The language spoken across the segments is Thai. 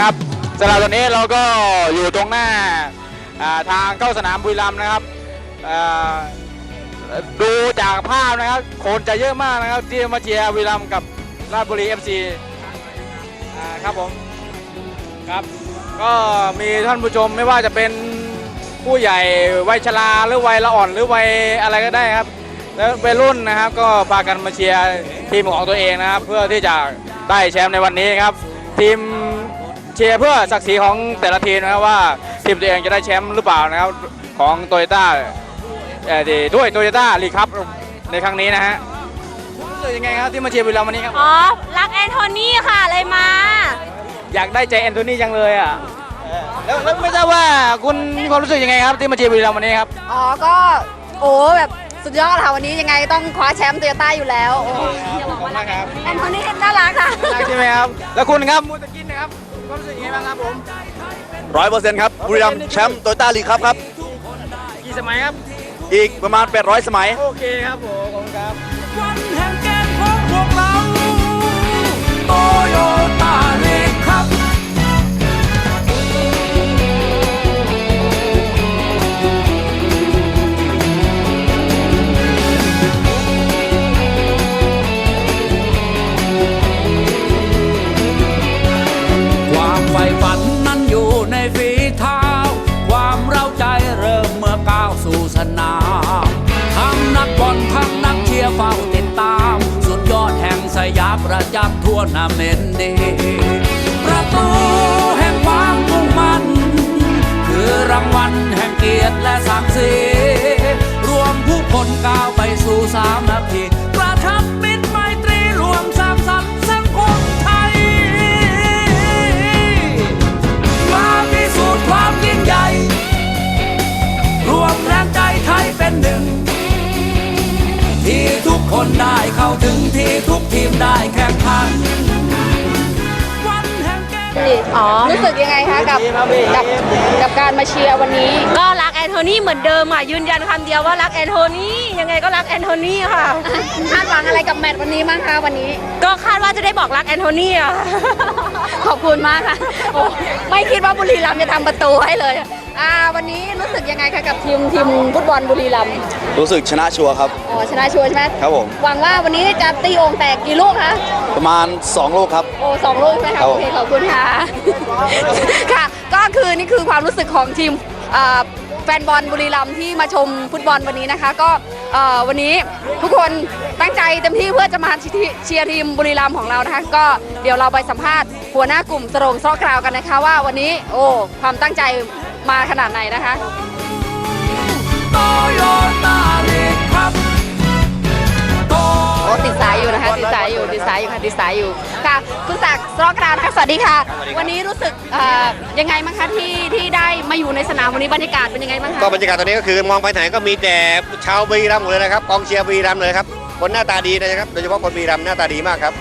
ครับสำหรับตอนนี้เราก็อยู่ตรงหน้าทางเข้าสนามบุรีรัมย์นะครับดูจากภาพนะครับคนจะเยอะมากนะครับที่มาเชียร์บุรีรัมย์กับราชบุรี FC อ่าครับผมครับก็มีท่านผู้ชมไม่ว่าจะเป็นผู้ใหญ่วัยชราหรือวัยละอ่อนหรือวัยอะไรก็ได้ครับ แล้ววัยรุ่นนะครับก็พากันมาเชียร์ทีมของตัวเองนะครับ เพื่อที่จะได้แชมป์ในวันนี้ครับ ทีม ชียร์เพื่อศักดิ์ศรีของแต่ละทีมนะครับว่าทีมตัวเองจะได้แชมป์หรือเปล่านะครับของโตโยต้าด้วยโตโยต้าลีครับในครั้งนี้นะฮะรู้สึกยังไงครับที่มาเชียร์บุรีรัมย์วันนี้ครับอ๋อรักแอนโทนีค่ะเลยมา อยากได้ใจแอนโทนีจังเลยอะแล้วแล้วไม่ทราบว่าคุณมีความรู้สึกยังไงครับที่มาเชียร์บุรีรัมย์วันนี้ครับอ๋อก็โอ้แบบสุดยอดค่ะวันนี้ยังไงต้องคว้าแชมป์โตโยต้าอยู่แล้วโอ้ขอบคุณมากครับแอนโทนี่น่ารักค่ะใช่ไหมครับแล้วคุณครับมูตะกินนะครับ ความรู้สึกยังไงบ้างครับผมร้อยเปอร์เซ็นต์ครับบุรีรัมย์แชมป์โตโยต้าลีกครับครับ กี่สมัยครับ อีกประมาณ 800 สมัย โอเคครับผม ขอบคุณครับ นาเมนดีประตูแห่งความมุ่งมั่นคือรางวัลแห่งเกียรติและศักดิ์ศรีรวมผู้คนก้าวไปสู่สามนาที ได้เข้าถึงที่ทุกทีมได้แข่งขันวันแห่งแกนอ๋อ รู้สึกยังไงคะกับกับกับการมาเชียร์วันนี้ ก็รักแอนโทนีเหมือนเดิมอะ ยืนยันคำเดียวว่ารักแอนโทนียังไงก็รักแอนโทนีค่ะ คาดหวังอะไรกับแมตช์วันนี้บ้างคะวันนี้ ก็คาดว่าจะได้บอกรักแอนโทนีอะ ขอบคุณมากค่ะโอ้ไม่คิดว่าบุรีรัมย์จะทำประตูให้เลย อ่าวันนี้รู้สึกยังไงคะกับทีมทีมฟุตบอลบุรีรัมย์รู้สึกชนะชัวร์ครับ อ๋อชนะชัวร์ใช่ไหมครับผม หวังว่าวันนี้จะตีโอ่งแตกกี่ลูกคะ ประมาณ 2 ลูกครับ โอ้สองลูกใช่ไหมครัคะบ โอเคขอบคุณค่ะ ค่ะ ก็คือนี่คือความรู้สึกของทีมเอ่อแฟนบอลบุรีรัมย์ที่มาชมฟุตบอลวันนี้นะคะ ก็เอ่อวันนี้ทุกคนตั้งใจเต็มที่เพื่อจะมาเชียร์ทีมบุรีรัมย์ของเรานะคะ ก็เดี๋ยวเราไปสัมภาษณ์หัวหน้ากลุ่มสรงซอกกราวกันนะคะ ว่าวันนี้โอ้ความตั้งใจ มาขนาดไหนนะคะโตโยต้าเล็กครับโตโอ้ติดสายอยู่นะคะติดสายอยู่ติดสายอยู่ค่ะติดสายอยู่ค่ะคุณศักดิ์ซอกกราวนะคะสวัสดีค่ะ วันนี้รู้สึกเอ่อยังไงบ้างคะที่ที่ได้มาอยู่ในสนามวันนี้บรรยากาศเป็นยังไงบ้างคะก็บรรยากาศตอนนี้ก็คือมองไปไหนก็มีแต่ชาวบุรีรัมย์หมดเลยนะครับกองเชียร์บุรีรัมย์เลยครับคนหน้าตาดีนะครับโดยเฉพาะคนบุรีรัมย์หน้าตาดีมากครับ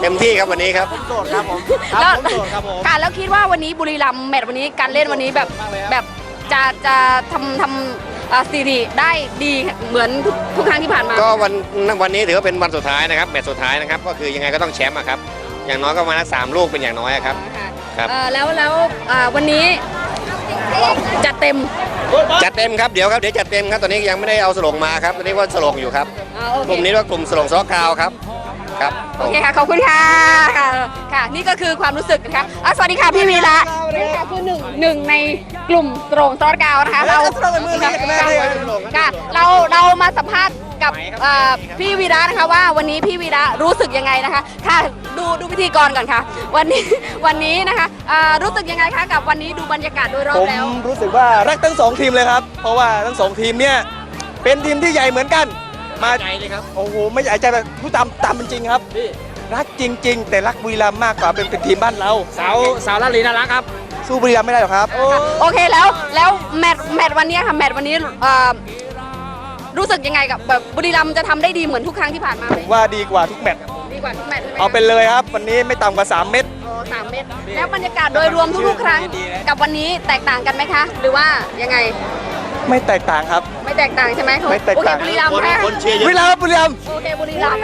เต็มที่ครับวันนี้ครับ โสดครับผมแล้วผมโสดครับผมค่ะแล้วคิดว่าวันนี้บุรีรัมย์แมตช์วันนี้การเล่นวันนี้แบบแบบจะจะทำทำอ่าสถิติได้ดีเหมือนทุกทุกครั้งที่ผ่านมา ก็วันวันนี้ถือว่าเป็นวันสุดท้ายนะครับแมตช์สุดท้ายนะครับก็คือยังไงก็ต้องแชมป์อะครับอย่างน้อยก็มาละสามลูกเป็นอย่างน้อยอะครับค่ะครับ เอ่อแล้วแล้วอ่าวันนี้จัดเต็มจัดเต็มครับเดี๋ยวครับเดี๋ยวจัดเต็มครับตอนนี้ยังไม่ได้เอาสลงมาครับตอนนี้ว่าสลงอยู่ครับ อ่าโอเคกลุ่มนี้ว่ากลุ่มสลงซอกกราวครับ ครับโอเคค่ะขอบคุณค่ะค่ะค่ะ นี่ก็คือความรู้สึกนะคะอะสวัสดีค่ะพี่วีระนี่ค่ะคือหนึ่งหนึ่งในกลุ่มตรงซอสกาวนะคะเราค่ะเราเรามาสัมภาษณ์กับเอ่อพี่วีระนะคะว่าวันนี้พี่วีระรู้สึกยังไงนะคะค่ะดูดูพิธีกรก่อนค่ะ วันนี้วันนี้นะคะอ่ารู้สึกยังไงคะกับวันนี้ดูบรรยากาศโดยรอผบมแล้ว รู้สึกว่ารักทั้งสองทีมเลยครับ เพราะว่าทั้งสองทีมเนี่ยเป็นทีมที่ใหญ่เหมือนกัน มาใจเลยครับ โอ้โห ไม่ใหญ่ใจแบบพูดตามตามเป็นจริงครับ พี่รักจริง ๆ แต่รักบุรีรัมย์มากกว่าเป็นเป็นทีมบ้านเรา สาวสาวลาลีน่ารักครับ สู้บุรีรัมย์ไม่ได้หรอกครับ โอเคแล้วแล้วแมตช์แมตช์วันนี้ค่ะแมตช์วันนี้เอ่อรู้สึกยังไงกับแบบบุรีรัมย์จะทำได้ดีเหมือนทุกครั้งที่ผ่านมาไหมว่าดีกว่าทุกแมตช์ดีกว่าทุกแมตช์ใช่ไหมคะเอาเป็นเลยครับ วันนี้ไม่ต่ำกว่า 3 เม็ด โอ้สามเมตรแล้วบรรยากาศโดยรวมทุกๆครั้ง กับวันนี้แตกต่างกันไหมคะ หรือว่ายังไง ไม่แตกต่างครับ ไม่แตกต่างใช่ไหมไม่แตกต่าง โอเคบุรีรัมย์คนนะคนเชียร์เยบุรีอะรัมย์บุรีรัมย์ โอเคบุรีรัมย์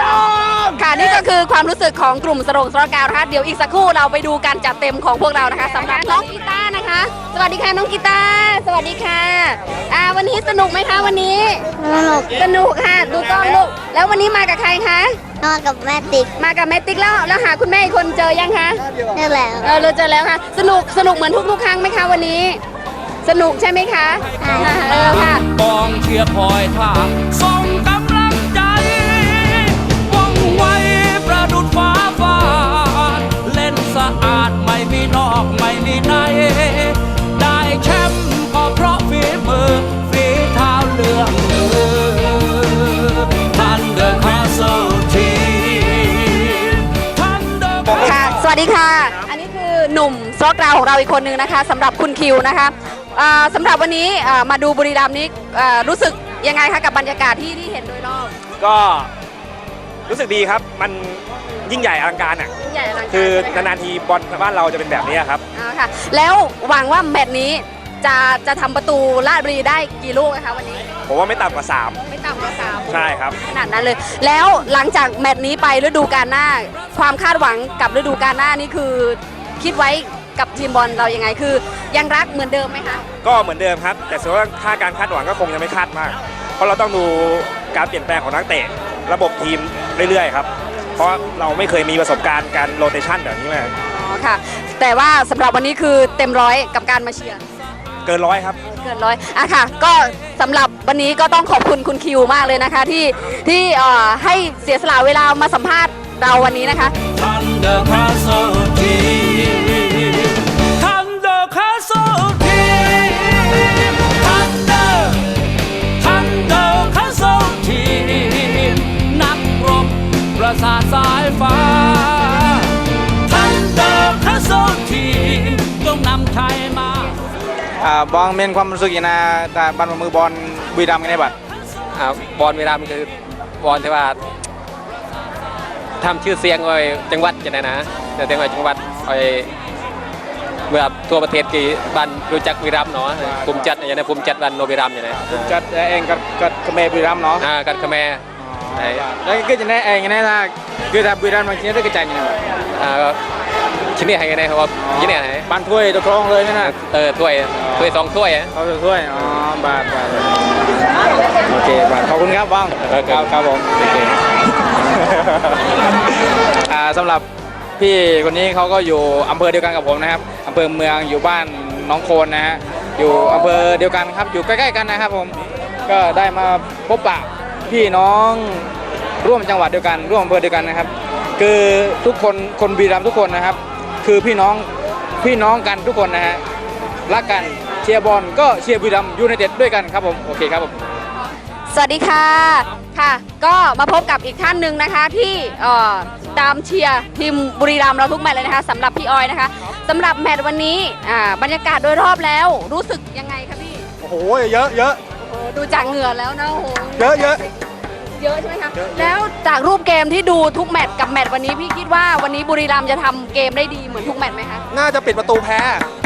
ค่ะนี่ก็คือความรู้สึกของกลุ่มสโรงสโรกาวนะคะเดี๋ยวอีกสักครู่เราไปดูการจัดเต็มของพวกเรานะคะสำหรับน้องกีตาร์นะคะ สวัสดีค่ะน้องกีตาร์สวัสดีค่ะอ่าวันนี้สนุกไหมคะวันนี้ สนุกสนุกค่ะดูกล้องลูกแล้ววันนี้มากับใครคะนอนกับแม่ติ๊กมากับแมตติกแล้วแล้วหาคุณแม่อีกคนเจอยังคะนี่แหละ เออเราเจอแล้วค่ะ สนุกสนุกเหมือนทุกๆครั้งไหมคะวันนี้ สนุกใช่ไหมคะใช่เออค่ะ กองเชียร์คอยท่าส่งกำลังใจว่องไวประดุดฟ้าฟาดเล่นสะอาดไม่มีนอกไม่มีใน ได้แชมป์ก็เพราะฝีมือฝีเท้าเลืองเลือทันเดอร์คาสเซิลทีทันเดอร์ ค่ะ สวัสดีค่ะ อันนี้คือหนุ่มซอกราวของเราอีกคนนึงนะคะสำหรับคุณคิวนะคะอ่า สำหรับวันนี้อ่ามาดูบุรีรัมย์นี้อ่ารู้สึกยังไงคะกับบรรยากาศที่ที่เห็นโดยรอบ ก็รู้สึกดีครับมันยิ่งใหญ่อลังการอะใหญ่อลังการคือใช่ไหมะนานๆทีบอลบ้านเราจะเป็นแบบนี้ครับอ่าค่ะแล้วหวังว่าแมตช์นี้จะจะทำประตูราชบุรีได้กี่ลูกนะคะวันนี้ ผมว่าไม่ต่ำกว่าไม่ต่ำกว่าสามใช่ครับ ขนาดนั้นเลย แล้วหลังจากแมตช์นี้ไปฤดูกาลหน้า ความคาดหวังกับฤดูกาลหน้านี่คือ คิดไว้ กับทีมบอลเรายังไงคือ ยังรักเหมือนเดิมไหมคะ3ก็เหมือนเดิมครับ แต่ส่วนว่าค่าการคาดหวังก็คงยังไม่คาดมาก เพราะเราต้องดูการเปลี่ยนแปลงของนักเตะ ระบบทีมเรื่อยๆครับ เพราะเราไม่เคยมีประสบการณ์การโรเตชันแบบนี้มาอ๋อค่ะ แต่ว่าสำหรับวันนี้คือเต็มร้อยกับการมาเชียร์เกินร้อยครับ เกินร้อยอะค่ะ ก็สำหรับวันนี้ก็ต้องขอบคุณคุณคิวมากเลยนะคะ ที่ที่เอ่อให้เสียสละเวลามาสัมภาษณ์เราวันนี้นะคะ Thunder Castle Team อ่าบองเมนความรู้สึกอย่างนาแต่บันมือบอลบุรีรัมย์กันในบัตรอ่าบอลเวลามันคือบอลที่ว่าทำชื่อเสียงไว้จังหวัดจะไหนนะแต่เสียงไว้จังหวัดไอ้เมื่อทั่วประเทศกี่บ้านรู้จักวีรัมย์เนาะภูมิจัดอย่างนี้ภูมิจัดบ้านโนวีรัมย์อย่างนี้จัดเองกับกับกับเมย์บุรีรัมย์เนาะอ่ากันขแมไอ้แล้วก็จะได้เองไงนะคือถ้าบุรีรัมย์บางทีได้กระจายอย่างนี้อ่าก็ ชิ้นนี้ให้ไงนะครับว่าชิ้นนี้ให้บ้านถ้วยตัวครองเลยนะนะเออถ้วยถ้วยสองถ้วยอะเขาจะถ้วยอ๋อบาทบาทโอเคบาทขอบคุณครับบ้างครับครับผมโอเคอ่าสำหรับพี่คนนี้เขาก็อยู่อำเภอเดียวกันกับผมนะครับอำเภอเมืองอยู่บ้านหน้องโคนนะฮะอยู่อำเภอเดียวกันครับอยู่ใกล้ๆกันนะครับผมก็ได้มาพบปะพี่น้องร่วมจังหวัดเดียวกัน ร่วมอำเภอเดียวกันนะครับ คือทุกคนคนบุรีรัมย์ทุกคนนะครับ คือพี่น้องพี่น้องกันทุกคนนะฮะรักกันเชียร์บอลก็เชียร์บุรีรัมย์ยูไนเต็ดด้วยกันครับผมโอเคครับผมสวัสดีค่ะค่ะ ก็มาพบกับอีกท่านหนึ่งนะคะที่เอ่อตามเชียร์ทีมบุรีรัมย์เราทุกแมตช์เลยนะคะสำหรับพี่ออยนะคะสำหรับแมตช์วันนี้อ่าบรรยากาศโดยรอบแล้วรู้สึกยังไงคะพี่โอ้โหเยอะเยอะโอ้ดูจากเหงื่อแล้วนะโอ้โหเยอะเยอะ เยอะใช่ไหมคะ แล้วจากรูปเกมที่ดูทุกแมตช์กับแมตช์วันนี้พี่คิดว่าวันนี้บุรีรัมย์จะทำเกมได้ดีเหมือนทุกแมตช์ไหมคะน่าจะปิดประตูแพ้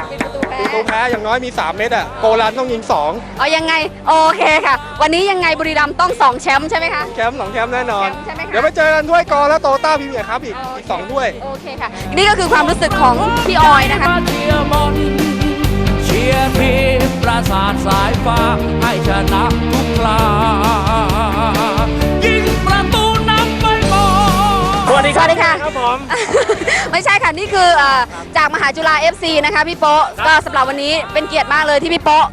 เป็นประตูแพ้ประตูแพ้อย่างน้อยมี 3 เม็ดอะโกลันต้องยิง2เอายังไงโอเคค่ะ วันนี้ยังไงบุรีรัมย์ต้องสองแชมป์ใช่ไหมคะ แชมป์สองแชมป์แน่นอน แชมป์ใช่ไหมคะ เดี๋ยวไปเจอกันถ้วยกอและโตต้าพรีเมียร์ครับอีกอีกสองถ้วย โอเคค่ะ นี่ก็คือความรู้สึกของพี่ออยนะคะมาเชียร์บอลเชียร์ทีมประสาทสายฟ้าให้ชนะทุก ไม่ใช่ค่ะ นี่คือเอ่อจากมหาจุฬา FC นะคะพี่โป๊ะก็สำหรับวันนี้เป็นเกียรติมากเลยที่พี่โป๊ะ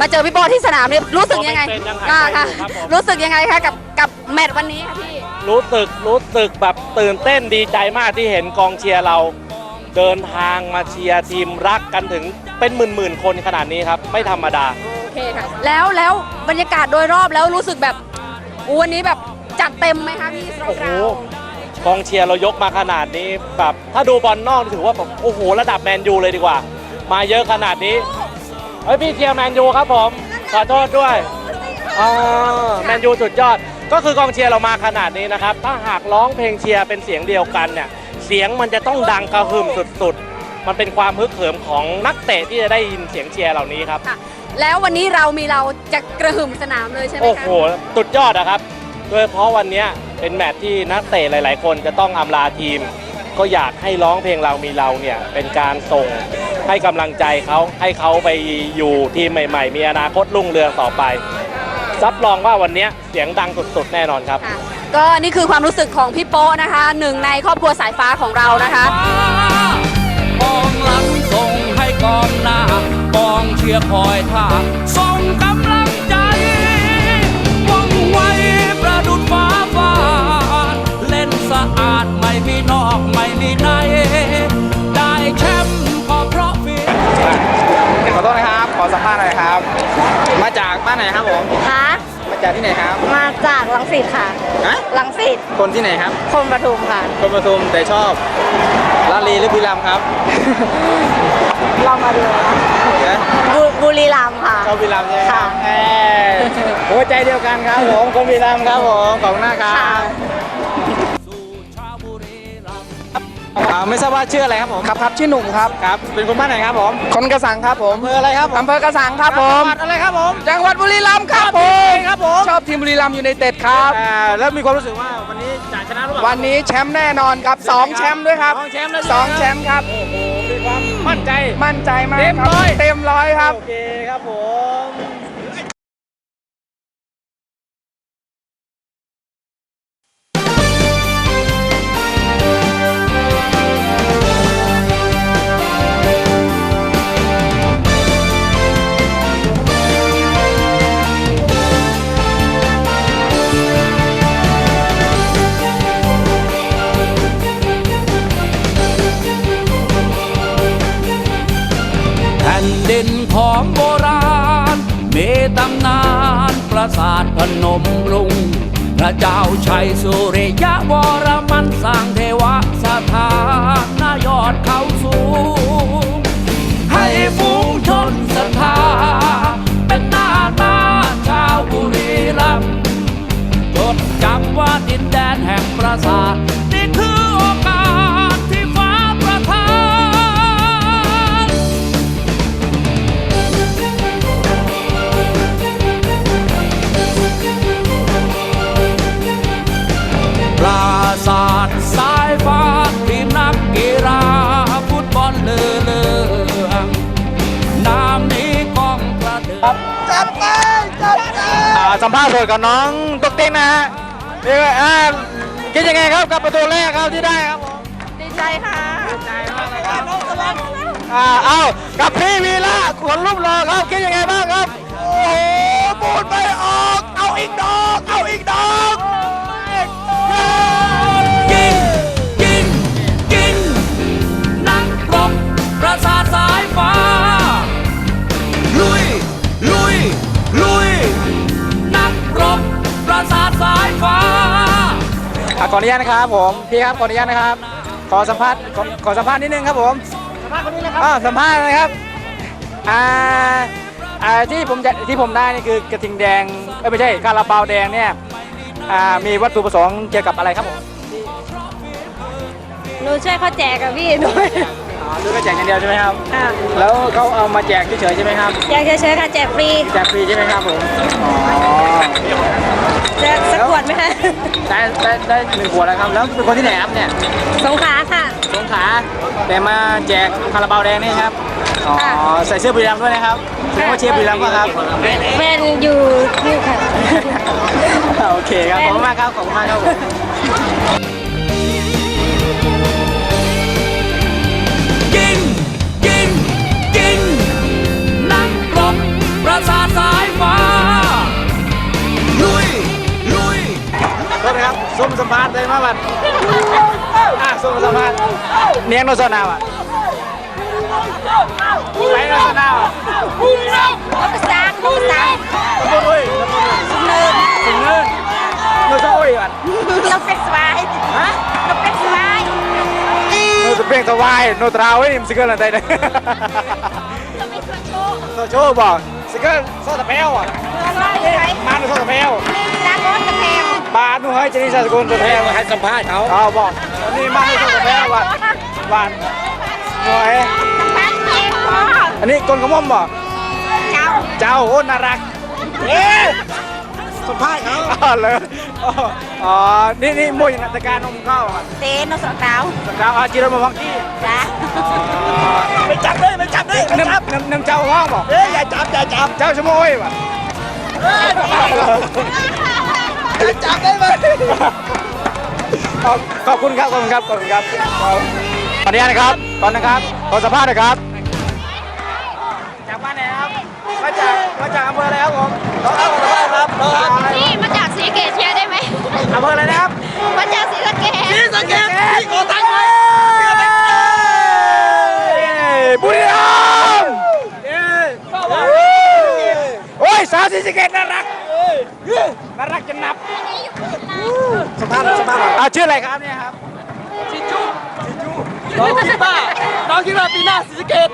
มาเจอพี่โป๊ะที่สนามเนี่ยรู้สึกยังไงอ่าค่ะรู้สึกยังไงคะกับกับแมตช์วันนี้ค่ะพี่ รู้สึกรู้สึกแบบตื่นเต้นดีใจมากที่เห็นกองเชียร์เรา เดินทางมาเชียร์ทีมรักกันถึงเป็นหมื่นๆคนขนาดนี้ครับ ไม่ธรรมดา โอเคค่ะ แล้วแล้วบรรยากาศโดยรอบแล้วรู้สึกแบบอู้วันนี้แบบจัดเต็มไหมคะพี่สำหรับโอ้โหเรา กองเชียร์เรายกมาขนาดนี้แบบถ้าดูบอลนอกนี่ถือว่าแบบโอ้โหระดับแมนยูเลยดีกว่า มาเยอะขนาดนี้เฮ้ยพี่เชียร์แมนยูครับผมขอโทษด้วยอ๋อแมนยูสุดยอด ก็คือกองเชียร์เรามาขนาดนี้นะครับ ถ้าหากร้องเพลงเชียร์เป็นเสียงเดียวกันเนี่ยเสียงมันจะต้องดังกระหึ่มสุดๆ มันเป็นความฮึกเหิมของนักเตะที่จะได้ยินเสียงเชียร์เหล่านี้ครับค่ะแล้ววันนี้เรามีเราจะกระหึ่มสนามเลยใช่ไหมโอ้คะโหสุดยอดนะครับโดยเฉพาะวันเนี้ย เป็นแมตช์ที่นักเตะหลาย ๆ คนจะต้องอำลาทีม ก็อยากให้ร้องเพลงเรามีเราเนี่ยเป็นการส่งให้กำลังใจเขาให้เขาไปอยู่ทีมใหม่ ๆ มีอนาคตรุ่งเรืองต่อไปรับรองว่าวันเนี้ยเสียงดังสุดๆแน่นอนครับค่ะก็นี่คือความรู้สึกของพี่โป๊ะนะคะหนึ่งในครอบครัวสายฟ้าของเรานะคะกองหลังส่งให้กองหน้ากองเชียร์คอยท่า อโทษนะครับขอสัมภาษณ์หน่อยครับ มาจากบ้านไหนครับผม คะมาจากที่ไหนครับ มาจากลังสิตค่ะฮะ ลังสิตคนที่ไหนครับ คนปทุมค่ะ คนปทุมแต่ชอบลาลีหรือบุรีรัมย์ครับเรามาดูนะบุบุรีรัมย์ค่ะ ชอบบุรีรัมย์ใช่ไหมครับค่ะแหมหัวใจเดียวกันครับผม คนบุรีรัมย์ครับผม ขอบคุณมากครัค่ะ บ อ่าไม่ทราบว่าชื่ออะไรครับผมครับครับชื่อหนุ่มครับครับ เป็นคนบ้านไหนครับผมคนกระสังครับผมอำเภออะไรครับผมอำเภอกระสังครับผม จังหวัดอะไรครับผมจังหวัดบุรีรัมย์ครับผมครับผมชอบทีมบุรีรัมย์ยูไนเต็ดครับ อ่าแล้วมีความรู้สึกว่าวันนี้จะชนะหรือเปล่าวันนี้แชมป์แน่นอนครับสองแชมป์ด้วยครับสองแชมป์แล้วสองแชมป์ครับ โอ้โหมีความมั่นใจ มั่นใจมากเต็มครับร้อย เต็มร้อยครับ โอเคครับผม เจ้าชัยสุริยะวร สัมภาษณ์สดกับน้องตุ๊กติ๊กนะฮะเอ่ออ่าคิดยังไงครับกับประตูแรกครับที่ได้ครับผมดีใจค่ะอ่าเอากับพี่วีระขวัญรูปรอครับคิดยังไงบ้างครับ โอ้โหปูดไม่ออก เอาอีกดอก เอาอีกดอก สาทสายฟ้าอะขออนุญาตนะครับผมพี่ครับขออนุญาตนะครับ ขอสัมภาษณ์ขอขอสัมภาษณ์นิดนึงครับผมสัมภาษณ์คนนี้นะครับอ่าสัมภาษณ์นะครับอ่าอ่าที่ผมจะที่ผมได้นี่คือกระทิงแดงเอ้ยไม่ใช่คาราบาวแดงเนี่ยอ่ามีวัตถุประสงค์เกี่ยวกับอะไรครับผมหนูช่วยเขาแจกกับพี่หนูอ๋อซื้อกระแจกอย่างเดียวใช่ไหมครับค่ะแล้วเขาเอามาแจกเฉยๆใช่ไหมครับ แจกเฉยๆค่ะแจกฟรี แจกฟรีใช่ไหมครับผมอ๋อแจกสักขวดไหมคะได้ได้ได้หนึ่งขวดแล้วครับ แล้วเป็นคนที่ไหนครับเนี่ยสงขลาค่ะ สงขลาแต่มาแจกคาราบาวแดงนี่ครับ อ๋อค่ะใส่เสื้อบุรีรัมย์ด้วยนะครับแสดงว่าเชียร์บุรีรัมย์ป่ะครับแฟนอยู่นี่ค่ะ โอเคครับ ขอบคุณมากครับ ขอบคุณมากครับผมยิงยิงยิงนักรบประสาทสายฟ้า โทษนะครับส้มสัมภาษณ์ได้มาบัดอะส้มสัมภาษณ์เนียงโนโซนาวอะไปโนโซนาวอะภาษาภาษาตะโกนอุ้ยตะโกนอุ้ยเนินถึงเนินโนโซอุ้ยอะเราเป็นสบายฮะเราเป็นสบายโนสเปรงสวายโนตราวเฮ้ยมันสิเกิลอะไรเนี่ยเราไม่ควรโชว์โซโชว์บอกสิเกิลโซตะเปลอะเราไม่ใช่มาโนโซตะเปลร้านรถกระแพง บาทหนูให้เจนี่ชาสกุลโซตะเปลให้สัมภาษณ์เขาเขาบอกวันนี้มาโนโซตะเปลว่ะวันหน่อยร้านเองพออันนี้กลกระหม่อมบ่เจ้าเจ้าโอ้น่ารักเอ๊ะสัมภาษณ์เขาอ๋อเลยอ๋ออ๋อนี่นี่มวยนักการนมเข้าอะเต้นนสกาวสักครั้งอาจิรมาพักกี้จ้ะไปจับเลยไปจับเลยน้ำน้ำน้ำเจ้าห้องบอกเอ้ยอย่าจับอย่าจับเจ้าชะโมยว่ะอย่า จับได้ไหมขอบขอบคุณครับ ขอบคุณครับ ขอบคุณครับขออนุญาตนะครับก่อนนะครับ ขอสัมภาษณ์หนะครับ จากบ้านไหนครับ มาจาก มาจากอำเภออะไรครับผมน้องครับขอสัมภาษณ์ครับน้องครับนี่มาจากสีเกตเชียร์ได้ไหมอำเภออะไรนะครับ มาจากสีสะเกตพี่สังเกตพี่ขอตั้งไว้บุรีรัมย์โอ้ยสาวศรีสะเกษ น่ารักน่ารักจนนับสัมภาษณ์สัมภาษณ์อ่าชื่ออะไรครับเนี่ยครับน้องคิดว่าน้องคิดว่าปีหน้าศรีสะเกษ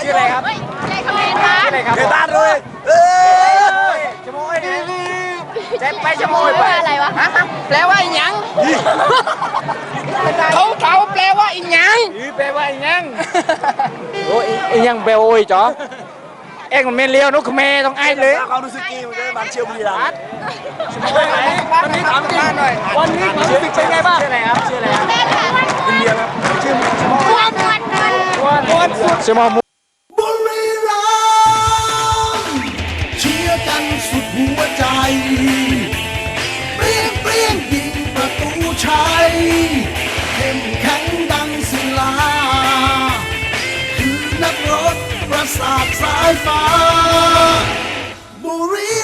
ชื่ออะไรครับใจคอมเมนต์มาชื่ออะไรครับเกตานเลยเอ้ยชะโมยเจ็บไปชะโมยไปว่าอะไรวะแปลว่าอีหยังเขาเขาแปลว่าอีหยังแปลว่าอีหยังโอ้ยอีหยังแปลว่าโอ้ยจ๋อเอ็งมันเมนเลี้ยวนุกเมต้องไอ้เลยความรู้สึกกี่มันจะ มันเชียวบุรีรัมย์วันนี้ถามจริงหน่อยวันนี้ความรู้สึกเป็นไงบ้างชื่ออะไรครับชื่ออะไรครับอินเดียครับม้วนม้วนม้วนม้วนชื่อมอมบุรีรัมย์เชียร์กันสุดหัวใจเปรี้ยงเปรี้ยงยิงประตูชัยเข้มแข็งดังศิลาคือนักรบประสาทสายฟ้าบุรีรัมย์